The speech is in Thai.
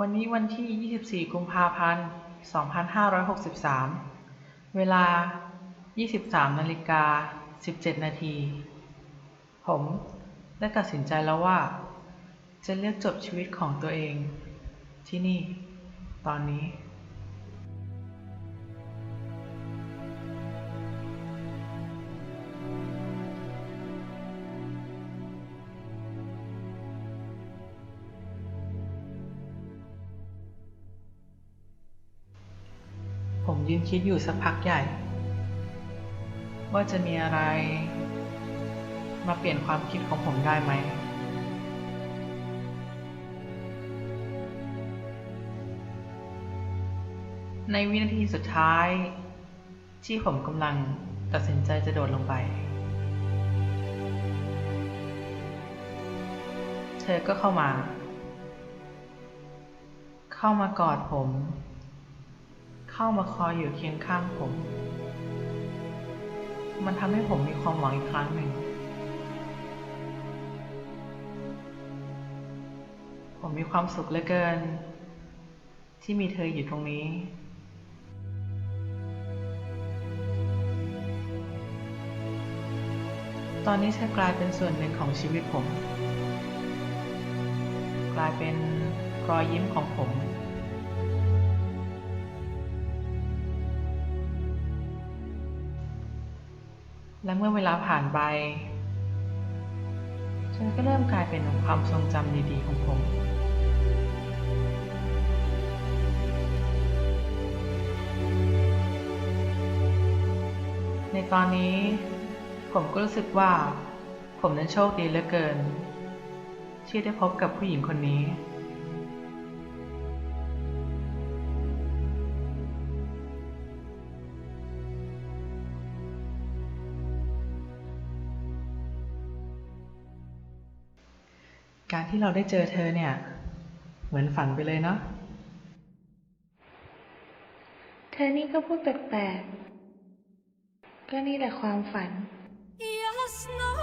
วันนี้วันที่ 24 กุมภาพันธ์ 2563 เวลา 23 นาฬิกา 17 นาที ผมได้ตัดสินใจแล้วว่า จะเลือกจบชีวิตของตัวเอง ที่นี่ ตอนนี้ ผมยืนคิดอยู่สักพักใหญ่ ว่าจะมีอะไร มาเปลี่ยนความคิดของผมได้ไหม ในวินาทีสุดท้าย ที่ผมกำลังตัดสินใจจะโดดลงไป เธอก็เข้ามา เข้ามากอดผม เข้ามาคอยอยู่เคียงข้างผม มันทำให้ผมมีความหวังอีกครั้งหนึ่ง ผมมีความสุขเหลือเกิน ที่มีเธออยู่ตรงนี้ตอนนี้เธอกลายเป็นส่วนหนึ่งของชีวิตผม กลายเป็นรอยยิ้มของผม และเมื่อเวลาผ่านไป ฉันก็เริ่มกลายเป็นความทรงจำดีๆของผมในตอนนี้ผมก็รู้สึกว่า ผมนั้นโชคดีเหลือเกิน ที่ได้พบกับผู้หญิงคนนี้ การที่เราได้เจอเธอเนี่ย เหมือนฝันไปเลยเนาะ เธอนี่ก็พูดแปลกๆ ก็นี่แหละความฝัน Yes, no.